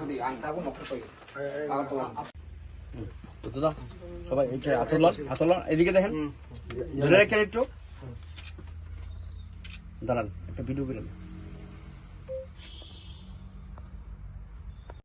যদি আনটাকে নষ্ট করে তারপর তো দাও সবাই এদিকে দেখেন। ধরে রাখেন একটু। দাঁড়ান একটা ভিডিও করে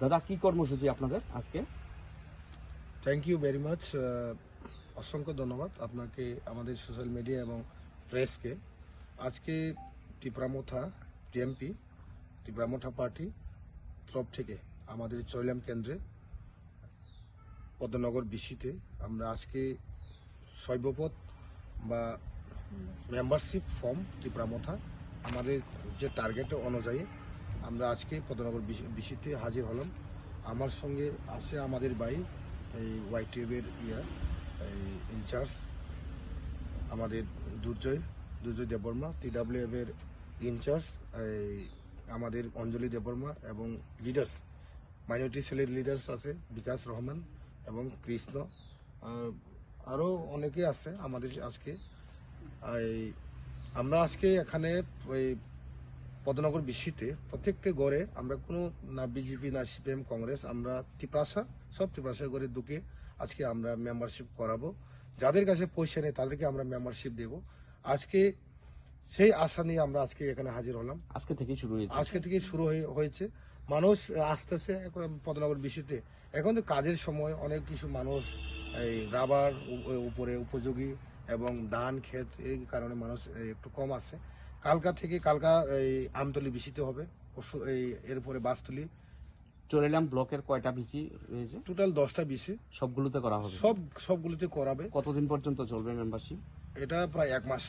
দাদা, কি কর্মসূচি আপনাদের আজকে? থ্যাংক ইউ ভেরি মাচ অসংখ্য ধন্যবাদ আপনাকে, আমাদের সোশ্যাল মিডিয়া এবং প্রেসকে আজকে টিপ্রামথা টিএমপি, টিপ্রামথা পার্টি, তরফ থেকে আমাদের চৈলাম কেন্দ্রে, পদ্মনগর বিসিতে আমরা আজকে শৈবপথ বা মেম্বারশিপ ফর্ম ত্রিপুরামথা আমাদের যে টার্গেট অনুযায়ী আমরা আজকে পদ্মনগর বিসিতে হাজির হলাম। আমার সঙ্গে আছে আমাদের ভাই, এই ওয়াই টিউবের ইয়া, এই ইনচার্জ আমাদের দুর্জয় দুর্জয় দেববর্মা টিডাব্লিউ এর ইনচার্জ এই আমাদের অঞ্জলি দেববর্মা এবং লিডার্স মাইনরিটি সেলের লিডার্স আছে, বিকাশ রহমান এবং কৃষ্ণ। আরও অনেকে আছে আমাদের আজকে। আমরা আজকে এখানে ওই পদ্মনগর বিশ্বতে প্রত্যেকটা গড়ে আমরা কোনো না বিজেপি না সিপিএম কংগ্রেস আমরা ত্রিপ্রাসা সব ত্রিপ্রাসা গড়ে ঢুকে আজকে আমরা মেম্বারশিপ করাবো। যাদের কাছে পয়সা নেই তাদেরকে আমরা মেম্বারশিপ দেব। আজকে সেই আশা নিয়ে আমরা আজকে এখানে হাজির হলাম। আজকে থেকেই শুরু হয়েছে। আজকে থেকে শুরু হয়ে- হয়েছে। মানুষ আসতেছে এখন পদ্মনগর বিশ্বতে এখন তো কাজের সময় অনেক কিছু মানুষ এই রাবার উপরে উপযোগী এবং ধান ক্ষেত এই কারণে মানুষ একটু কম আছে কালকা থেকে কালকা এই আমতলি বিশিতে হবে। পরশু এই এরপরে বাসতলি। চলেলাম ব্লকের কয়টা বিসি রয়েছে টোটাল দশটা বিসি সবগুলোতে করা হবে। সব সবগুলোতে করাবে। কতদিন পর্যন্ত চলবে মেম্বারশিপ এটা প্রায় এক মাস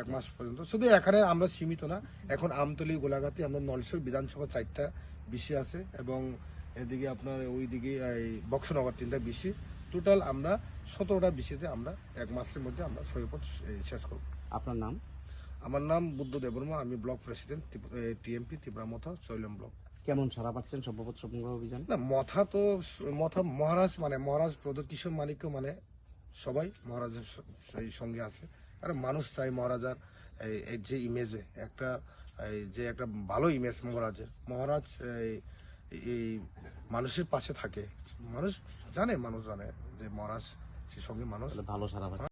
এক মাস পর্যন্ত। শুধু এখানে আমরা সীমিত না এখন আমতলি গোলাঘাটে আমরা নলসর বিধানসভা চারটা বিসি আছে এবং এদিকে আপনার ওইদিকে এই বক্সনগর তিনটা বিসি টোটাল আমরা সতেরোটা বিসিতে আমরা এক মাসের মধ্যে আমরা সৈপথ শেষ করব। আপনার নাম? আমার নাম বুদ্ধ দেববর্মা আমি block president TMP Tripura Motha চৈলম block. কেমন সারা পাচ্ছেন সর্বপত সংগ্রহ অভিযান? না মথা তো মথা মহারাজ মানে মহারাজ প্রদীপ কিশোর মানিক্য মানে সবাই মহারাজের সেই সঙ্গে আছে। আর মানুষ চাই মহারাজার এই- যে ইমেজে একটা যে একটা ভালো ইমেজ মহারাজের। মহারাজ এই মানুষের পাশে থাকে। মানুষ জানে মানুষ জানে যে মহারাজ সে সঙ্গে মানুষ ভালো সারা